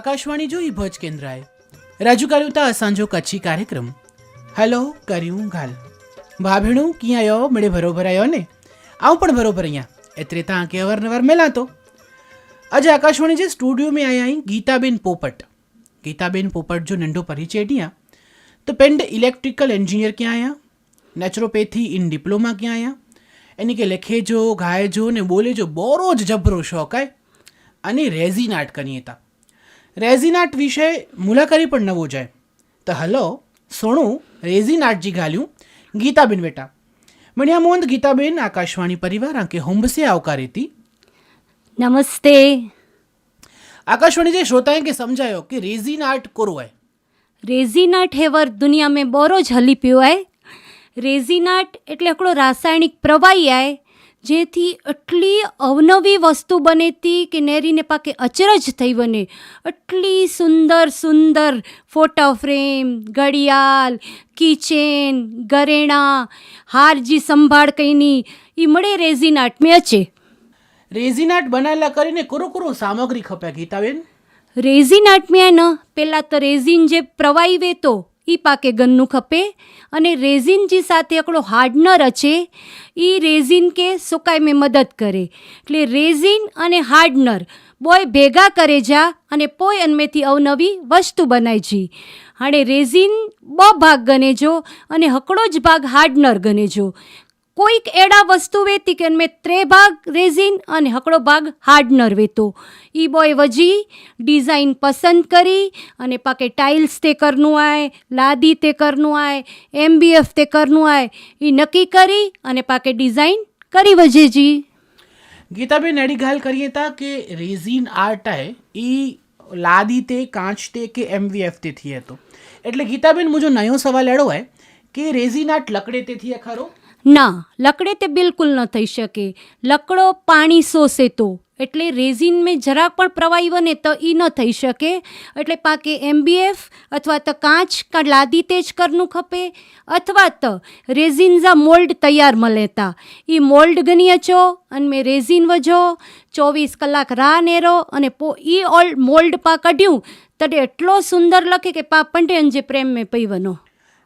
આકાશવાણી જોઈ ભોજ કેન્દ્રાએ. રજૂ કર્યું તા અસાંજો કચ્છી કાર્યક્રમ. હેલો, કર્યું ગાલ. ભાભીણું, ક્યાં આવ્યો મળે બરોબર આવ્યો ને? આવું પણ બરોબર અહીંયા. એટલે ત્યાં કે અવારનવાર મેલાતો. આજે આકાશવાણી જે સ્ટુડિયો મેં આયા અહીં, ગીતાબેન પોપટ. ગીતાબેન પોપટ જો નંઢો પરિચય ત્યાં તો પેન્ડ ઇલેક્ટ્રિકલ એન્જિનિયર ક્યાં આવ્યા નેચરોપેથી ઇન ડિપ્લોમા ક્યાં આવ્યા એની કે લેખે જો ગાય જો ને બોલે જો બોરો જ જબરો શોખ આય. અને રેઝિન આર્ટ કરીએ હતા રેઝિન આર્ટ વિશે મુલાકારી પણ નવો જાય તો હલો સોણું રેઝિન આર્ટ જી ગાલ્યું ગીતાબેન બેટા મણિયા મોંદ ગીતાબેન આકાશવાણી પરિવાર આંકે હોંબસે આવકારી હતી નમસ્તે आकाशवाणी जे श्रोता हैं के समझायो कि रेजिन आर्ट करो है રેઝિન આર્ટ હેવર દુનિયા में બોરો જ હલી पियो आहे રેઝિન આર્ટ એટલે हिकिड़ो રાસાયણિક પ્રવાહી आहे જેથી એટલી અવનવી વસ્તુ બને તી કે નેરીને પાકે અચરજ થઈ બને. એટલી સુંદર સુંદર ફોટા ફ્રેમ ઘડિયાળ કિચેન ઘરેણા હારજી સંભાળ કંઈની એ મળે રેઝિન આર્ટ. મેં અચે રેઝિન આર્ટ બનાવેલા કરીને કુરો કુરો સામગ્રી ખપે ગીતાબેન? રેઝિન આર્ટમાં ન પહેલાં તો રેઝિન જે પ્રવાહી વેતો એ પાકે ગનનું ખપે અને રેઝિનજી સાથે એકડો ન રચે એ રેઝિન કે સુકાય મેં મદદ કરે. એટલે રેઝિન અને હાર્ડનર બોય ભેગા કરે જા અને પોય અનમેથી અવનવી વસ્તુ બનાય જી. હાણે રેઝિન બ ભાગ ગનેજો અને હકડો જ ભાગ હાર્ડનર ગનેજો કોઈક એડા વસ્તુ વેતી કે મેં ત્રે ભાગ રેઝિન અને હકડો ભાગ હાર્ડનર વેતો. ઈ બોય વજી, ડિઝાઇન પસંદ કરી અને પાકે ટાઇલ્સ તે કરનું આય, લાદી તે કરનું આય, એમબીએફ તે કરનું આય એ નક્કી કરી અને પાકે ડિઝાઇન કરી વજેજી ગીતાબેન, એડી ગાલ કરીએ તા કે રેઝિન આર્ટ આય, ઈ લાદી તે, કાંચ તે કે એમવીએફ તે થઈએ તો. એટલે ગીતાબેન, મુજો નયો સવાલ એડો હે કે રેઝિન આર્ટ લકડે તેથી ખરો? ના, લકડે તે બિલકુલ ન થઈ શકે. લકડો પાણી શોષે તો. એટલે રેઝિન મેં જરાક પણ પ્રવાહી બને તો એ ન થઈ શકે. એટલે પાકે એમબીએફ અથવા તો કાચ કાં લાદી તેજ કરનું ખપે. અથવા તો રેઝિનઝા મોલ્ડ તૈયાર મળેતા એ મોલ્ડ ગની અચો અને મેં રેઝિન વજો, ચોવીસ કલાક રાહ નેરો અને પો એ ઓલ મોલ્ડ પા કઢ્યું. તડે એટલો સુંદર લખે કે પા પંડે અંજે પ્રેમ મેં પૈવનો.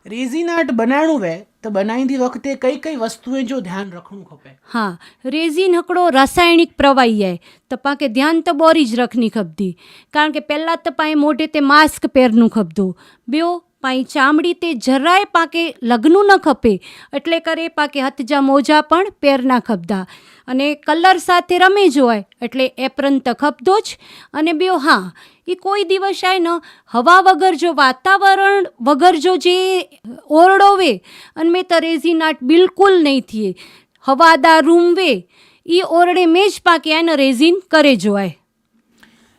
રેઝિન આર્ટ બનાવણું વે તો બનાવીતી વખતે કઈ કઈ વસ્તુએ જો ધ્યાન રાખવું ખપે? હા રેઝિન હકડો રાસાયણિક પ્રવાહી જાય તપા કે ધ્યાન તો બોરી જ રખની ખપતી. કારણ કે પહેલાં તપાએ મોઢે તે માસ્ક પહેરનું ખપતું. બ્યો પાઈ ચામડી તે જરાય પાકે લગ્નનું ન ખપે. એટલે કરે પાકે હતજા મોજા પણ પહેરના ખપતા. અને કલર સાથે રમી જોય એટલે એપ્રન તખપદો જ. અને બે હા એ કોઈ દિવસ આય ન હવા વગર જો વાતાવરણ વગર જો જે ઓરડોવે અને મેં તરેઝી નાટ બિલકુલ નહીં થઈએ હવાદાર રૂમવે એ ઓરડે મેં જ પાકે એને રેઝિન કરે જોવાય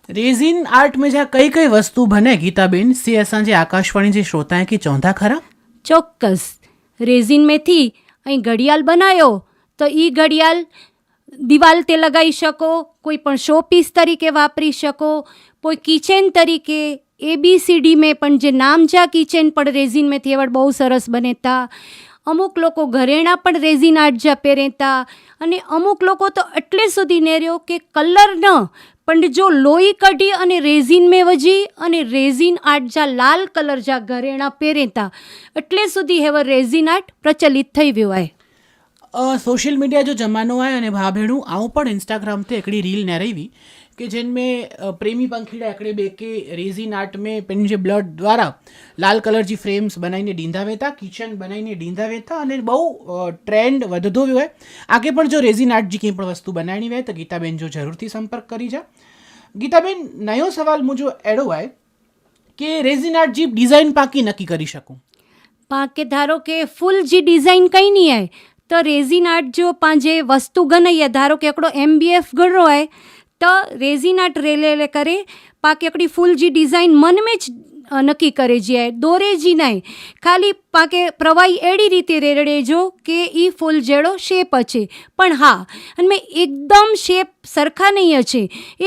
રેઝિન આર્ટ મેં જ્યાં કઈ કઈ વસ્તુ બને ગીતાબેન સી અસાંજે આકાશવાણી જે શ્રોતા કે ચોંધા ખરા? ચોક્કસ. રેઝિન મેથી અહીં ઘડિયાળ બનાવ્યો તો એ ઘડિયાળ દિવાલ તે લગાવી શકો કોઈ પણ શો પીસ તરીકે વાપરી શકો કોઈ કિચેન તરીકે એબીસીડી મેં પણ જે નામજા કિચેન પણ રેઝિન મેં થેવડ બહુ સરસ બનેતા. અમુક લોકો ઘરેણાં પણ રેઝિન આર્ટ જા પહેરેતા અને અમુક લોકો તો એટલે સુધી નેર્યો કે કલર ન પણ જો લોહી કઢી અને રેઝિન મેં વજી અને રેઝિન આર્ટ જા લાલ કલર જા ઘરેણાં પહેરેતા એટલે સુધી હેવ રેઝિન આર્ટ પ્રચલિત થઈ आहे અ, સોશિयल મીડિયા જો જમાનો आहे અને ભાउ भेणूं आऊं पण इंस्टाग्राम ते हिकिड़ी रील नहराई કે જેનમે પ્રેમી પંખીડા એકડે બેકે રેઝિન આર્ટ મેં પેન્જે બ્લડ દ્વારા લાલ કલરજી ફ્રેમ્સ બનાવીને ડીંધા વેતા કિચન બનાવીને ડીંધા વેતા અને બહુ ટ્રેન્ડ વધતો હોય આગે પણ જો રેઝિન આર્ટ જે કંઈ પણ વસ્તુ બનાવી હોય તો ગીતાબેન જો જરૂરથી સંપર્ક કરી જા. ગીતાબેન, નયો સવાલ મુજો એડો હોય કે રેઝિન આર્ટ જે ડિઝાઇન પાકી નક્કી કરી શકું? પાકે ધારો કે ફૂલ જે ડિઝાઇન કંઈ નહીં હોય તો રેઝિન આર્ટ જો પાંજે વસ્તુ ગનઈએ ધારો કે એકડો એમબીએફ ગણો હોય, તો રેઝિન આર્ટ રેલે કરે પાક એકડી ફૂલ જી ડિઝાઇન મન મેં જ નક્કી કરે જીએ દોરે જી નહીં ખાલી પાકે પ્રવાહી એડી રીતે રેડેજો કે એ ફૂલ જેડો શેપ છે. પણ હા, અને મેં એકદમ શેપ સરખા નહીં છે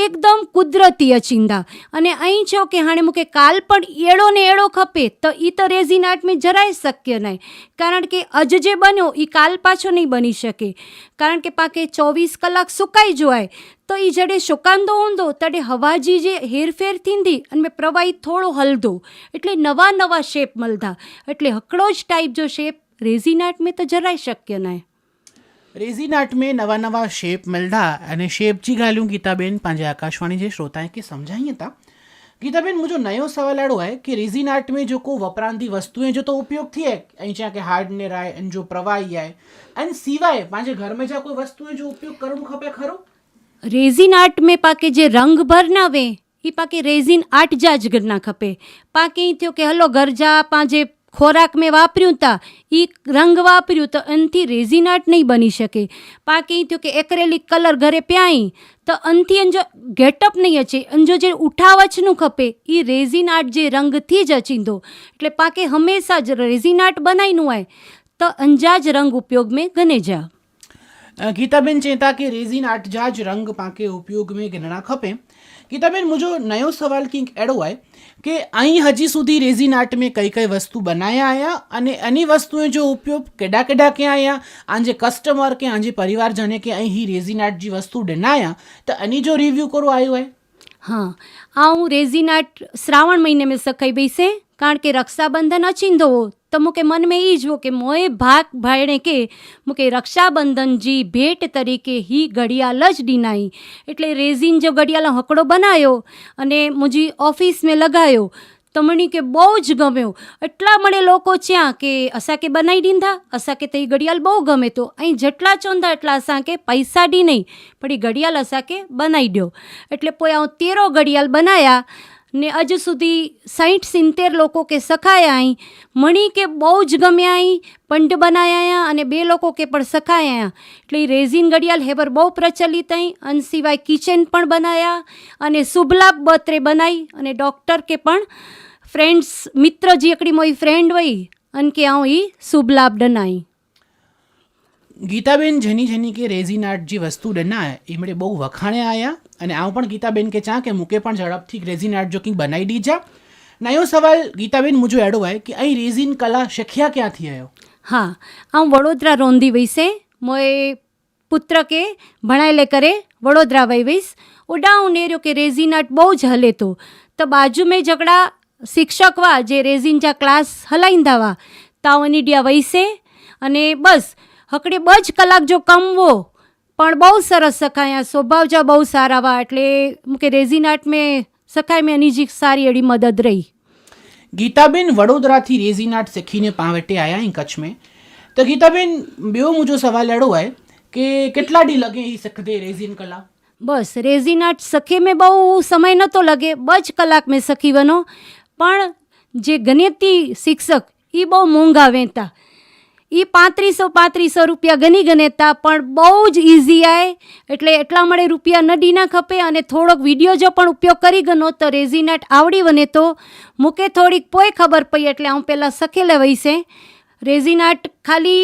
એકદમ કુદરતી અચિંદા. અને અહીં છો કે હાણે મૂકે કાલ પણ એળો ને એળો ખપે, તો એ તો રેઝિન આર્ટ મેં જરાય શક્ય નહીં. કારણ કે અજ જે બન્યો એ કાલ પાછો નહીં બની શકે. કારણ કે પાકે ચોવીસ કલાક સુકાઈ જોવાય, તો એ જડે સુકાંદો ઊંધો, તડે હવાજી જે હેરફેર થીંદી અને મેં પ્રવાહી થોડો હલદો એટલે નવા નવા શેપ મળતા એટલે હકડો જ ટાઈપ જો શેપ રેઝિન આર્ટ મેં તો જરાય શક્ય નહીં रेजिन आर्ट में नवा नवा शेप मिलदा અને शेप जी ॻाल्हियूं गीताबेन पंहिंजे आकाशवाणी जे श्रोता खे समझाइए था गीताबेन मुंहिंजो नयो सवाल अहिड़ो आहे कि रेज़िन आर्ट में जेको वपरांदी वस्तुएं जो त उपयोग थिए ऐं छा की हार्डनेर आहे ऐं जो प्रवाही आहे ऐं सवाइ पंहिंजे घर में जा कोई वस्तुएं जो उपयोग करणु खपे खरो रेज़िन आर्ट में पाके जे रंग भरनावे એ પાકે રેઝિન આર્ટ જા જ ઘરના ખપે પાકે ઈ થયો કે હલો ઘર જા પાંજે ખોરાક મેં વાપર્યું તા એ રંગ વાપર્યું તો એનથી રેઝિન આર્ટ નહીં બની શકે. પાકી થયું કે એકરેલિક કલર ઘરે પ્યાઈ, તો અનથી અંજો ગેટઅપ નહીં અચે અંજો જે ઉઠાવચનું ખપે એ રેઝિન આર્ટ જે રંગથી જ અચીંદો એટલે પાકે હંમેશા જ રેઝિન આર્ટ બનાવીનું હોય તો અંજા જ રંગ ઉપયોગ में ગને જા. गीताबेन चेता के रेजिन आटजाज रंग पाके ઉપયોગ મેં ગણના ખપે ગીતાબેન મુજો નયો સવાલ કિંક એડો હોય કે અહીં હજી સુધી રેઝિન આર્ટ મેં કઈ કઈ વસ્તુ બનાયા આયા અને એની વસ્તુએ જો ઉપયોગ કેડા કેડા કે આયા આંજે કસ્ટમર કે આંજે પરિવારજને કે અહીં રેઝિન આર્ટ જે વસ્તુ ડનાયા તો એની જો રિવ્યૂ કરો આવ્યો હોય હા આ હું રેઝિન આર્ટ શ્રાવણ મહિને મેં સખાઈ બેસે કારણ કે રક્ષાબંધન અચિંદો તો મૂકે મન મેં એ જો કે મોએ ભાગ ભાણે કે મૂકે રક્ષાબંધન જી ભેટ તરીકે હી ઘડિયાલ જ ડિનાઈ. એટલે રેઝિન જો ઘડિયાલનો હકડો બનાવ્યો અને મુજી ઓફિસ મેં લગાયો તમને કે બહુ જ ગમ્યો. એટલા મને લોકો ત્યાં કે અસા કે બનાવી દીધા અસા કે તે ઘડિયાળ બહુ ગમે તો. અહીં જેટલા ચોંધા એટલા અસા કે પૈસા ડી નહીં પણ એ ઘડિયાળ અસા કે બનાવી દો એટલે પોયા હું તેરો ઘડિયાળ બનાવ્યા ને અજ સુધી સાઠ સિત્તેર લોકો કે સખાયા અહીં મણી કે બહુ જ ગમ્યા અહીં પંડ બનાયા અને બે લોકો કે પણ સખાયા. એટલે રેઝિન ઘડિયાળ હેવર બહુ પ્રચલિત અહીં અને સિવાય કિચન પણ બનાયા અને શુભલાભ બત્રે બનાવી અને ડૉક્ટર કે પણ ફ્રેન્ડ્સ, મિત્ર જે એકડી મોઈ ફ્રેન્ડ હોય અને કે હું એ શુભલાભ ડનાઈ. ગીતાબેન જેની જેની કે રેઝિનાટજી વસ્તુડના એમણે બહુ વખાણે આવ્યા અને આવું પણ ગીતાબેન કે ચા કે મૂકે પણ ઝડપથી રેઝિનાટ જો કંઈક બનાવી દીજા નયો સવાલ ગીતાબેન મુજો એડો હોય કે અહીં રેઝિન કલા શીખ્યા ક્યાંથી આવ્યો હા, આમ વડોદરા રોંધી વૈસે મોય પુત્ર કે ભણાયલે કરે, વડોદરા વઈ વૈસ. ઉડાઉં નેર્યો કે રેઝિનાટ બહુ જ હલે તો. તો બાજુ મેં ઝગડા શિક્ષકવા જે રેઝિન જા ક્લાસ હલાઈંદાવા, તાવ અનીડિયા વૈસે અને બસ હકડે બ જ કલાક જો કમવો પણ બહુ સરસ સખાયા સ્વભાવ જા બહુ સારા વા એટલે મૂકે રેઝિન આર્ટ મેં સખાય મેં એની જી સારી એડી મદદ રહી ગીતાબેન વડોદરાથી રેઝિન આર્ટ શીખીને પાવટે આયા અહીં કચ્છ में તો ગીતાબેન ॿियो मुंहिंजो सवाल अहिड़ो आहे કે કેટલા ડી લગે ही सिखदे रेज़िन कला બસ રેઝિન આર્ટ સખે મેં બહુ સમય નહોતો લગે બ જ કલાક મેં સખી વનો પણ જે ગણિતી શિક્ષક એ બહુ મોંઘા વેતા એ પાંત્રીસો પાંત્રીસો રૂપિયા ગની ગને ગનેતા પણ બહુ જ ઇઝી આવે એટલે એટલા મળે રૂપિયા નડી ના ખપે અને થોડોક વીડિયો જો પણ ઉપયોગ કરી ગનો તો રેઝિનાટ આવડી વને તો મૂકે થોડીક પોઈ ખબર પડી એટલે હું પહેલાં સખેલે વહીશે રેઝિનાટ ખાલી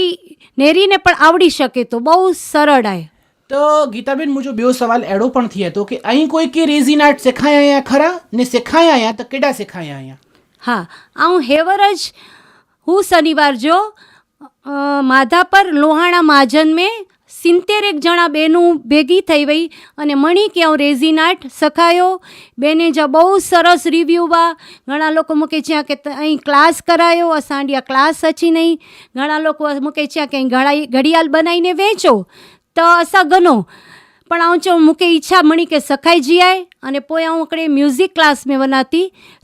નેરીને પણ આવડી શકે તો બહુ સરળ આવે તો ગીતાબેન મુજબ બેઓ સવાલ એડો પણ થયો હતો કે અહીં કોઈ કે રેઝિન આર્ટ શેખાયા અહીંયા ખરા? ને શેખાયા અહીંયા તો કેડા શેખાયા અહીંયા હા હું હેવર જ હું શનિવાર જો માધાપર લોહાણા મહાજન મેં સિત્તેર એક જણા બેનું ભેગી થઈ ગઈ અને મણી કે હું રેઝિન આર્ટ સખાયો. બેને જા બહુ સરસ રિવ્યુવા ઘણા લોકો મૂકે છે કે અહીં ક્લાસ કરાયો અસાંડિયા ક્લાસ અચી નહીં. ઘણા લોકો મૂકે છે કે અહીં ઘડિયાળ બનાવીને વેચો. તો, અસા ગનો. પણ આઉं चयो मूंखे इच्छा मणी के सखाई जी आहे अने पोइ आउं हिकिड़े म्यूज़िक क्लास में वञा थी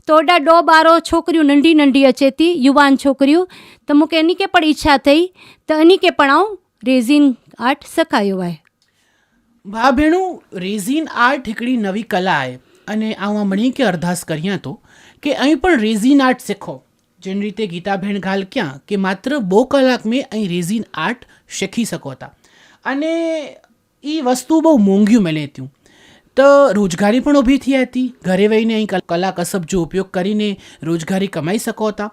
त ओॾा ॾो ॿारहों छोकिरियूं नंढी नंढी अचे थी युवान छोकिरियूं त मूंखे इन खे पण इच्छा अथई त इन खे पण आउं रेज़िन आर्ट सेखारियो आहे ભાઈ ભેણું રેઝિન આર્ટ हिकिड़ी નવી કલા आहे અને આઉं મણી કે અરદાસ કર્યા તો કે અહીં પણ રેઝિન આર્ટ શીખો જેની રીતે ગીતાબેન ગાલ ક્યાં કે માત્ર બહુ કલાક મેં અહીં રેઝિન આર્ટ શીખી શકો હતા અને એ વસ્તુ બહુ મોંઘ્યું મેં ત્યું. તો રોજગારી પણ ઊભી થઈ હતી. ઘરે વહીને અહીં કલ- કસબ જો ઉપયોગ કરીને રોજગારી કમાઈ શકો હતા.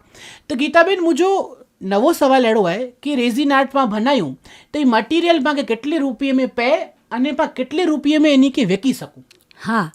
તો ગીતાબેન મુજો નવો સવાલ એડો હોય કે રેઝિન આર્ટમાં બનાવ્યું તો એ મટીરિયલમાં કે કેટલી રૂપિયે મેં પે અને પા કેટલી રૂપિયે મેં એની કે વેચી શકું? હા.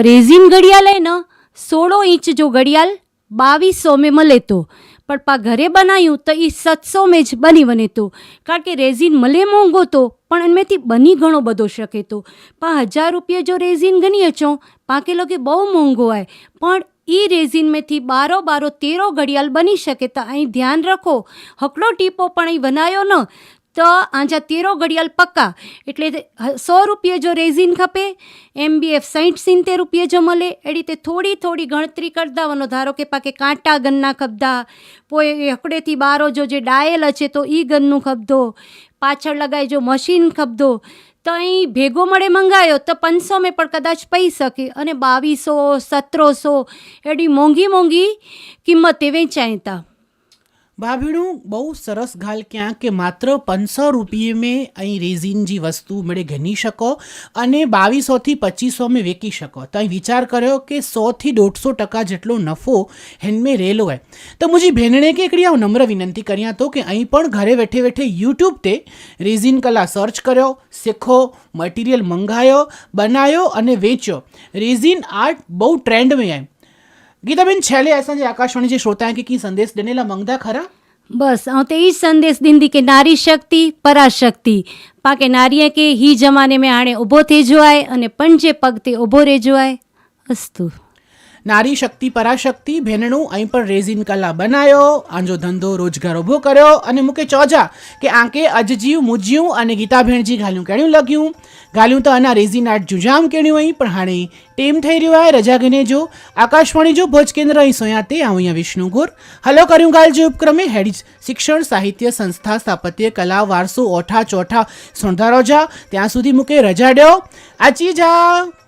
રેઝિન ઘડિયાળ હે ને, સોળો ઇંચ જો ઘડિયાળ બાવીસો મેં મળે તો. પણ પા ઘરે બનાવ્યું તો એ સત્સો મેં જ બની બને તો. કારણ કે રેઝિન મળે મોંઘો તો, પણ એમાંથી બની ઘણો બધો શકે તો. પા હજાર રૂપિયા જો રેઝિન ગણીએ છો પાકે લગે બહુ મોંઘો આવે પણ એ રેઝિનમાંથી મેથી બારો બારો તેરો ઘડિયાળ બની શકે તો અહીં ધ્યાન રાખો. હકડો ટીપો પણ અહીં બનાવ્યો ન. તો આજા તેરો ઘડિયાળ પક્કા. એટલે સો રૂપિયે જો રેઝિન ખપે એમબીએફ સાઠ સિત્તેર રૂપિયે જો મળે એ રીતે થોડી થોડી ગણતરી કરી દેવાનો. ધારો કે પાકે કાંટા ગનના ખબદા એ હકડેથી બારો જો જે ડાયલ હશે તો એ ગનનું ખબદો પાછળ લગાય જો મશીન ખબદો તો અહીં ભેગો મળે મંગાયો તો પાંચસો મેં પણ કદાચ પઈ શકે. અને બાવીસો સત્રોસો એડી મોંઘી મોંઘી કિંમતે વેચાય તા. ભાભીણું બહુ સરસ ગાલ ક્યાં કે માત્ર પાંચસો રૂપિયે મેં અહીં રેઝિન જે વસ્તુ મળે ઘની શકો અને બાવીસોથી પચીસો મેં વેચી શકો. તો અહીં વિચાર કર્યો કે સોથી દોઢસો ટકા જેટલો નફો હેન્ડમેડ રહેલો હોય. તો મુજી બહેનણે કે એકડી આવું નમ્ર વિનંતી કર્યા તો કે અહીં પણ ઘરે બેઠે બેઠે યુટ્યુબ તે રેઝિન કલા સર્ચ કર્યો, શીખો, મટીરિયલ મંગાયો બનાવ્યો અને વેચ્યો. રેઝિન આર્ટ બહુ ટ્રેન્ડમાં આવ્યું ગીતાબેન, છેલ્લે અસાંજે આકાશવાણી જે શ્રોતા કે કી સંદેશ દેનેલા માંગदा ખરા? બસ હું તો એ સંદેશ દીંદી કે નારી શક્તિ, પરાશક્તિ. પાકે નારીએ કે હી જમાને મેં આણે ઊભો થઈ જોવાય અને પણ જે પગતે ઊભો રહી જોવાય અસ્તુ. નારી શક્તિ, પરાશક્તિ, ભેનણું, અહીં પણ રેઝિન કલા બનાવ્યો આંજો ધંધો રોજગાર ઊભો કર્યો અને મૂકે ચોજા કે આંકે અજજીવ મુજ્યું અને ગીતા ભેણજી ઘાલ્યું કેણ્યું લગ્યું. ઘાલ્યું તો આના રેઝિન આર્ટ જુજામ કેણ્યું અહીં, પણ હાણે ટેમ થઈ રહ્યું आहे રજા ગને જો. આકાશવાણી જો, ભોજ કેન્દ્ર અહીં સોયા તે આવું અહીંયા વિષ્ણુગુર હલો કર્યું ગાલ જે ઉપક્રમે, હેડી શિક્ષણ, સાહિત્ય, સંસ્થા, સ્થાપત્ય, કલા, વારસો, ઓઠા ચોઠા સોંધારોજા ત્યાં સુધી મૂકે રજા ડ્યો. આચી જા.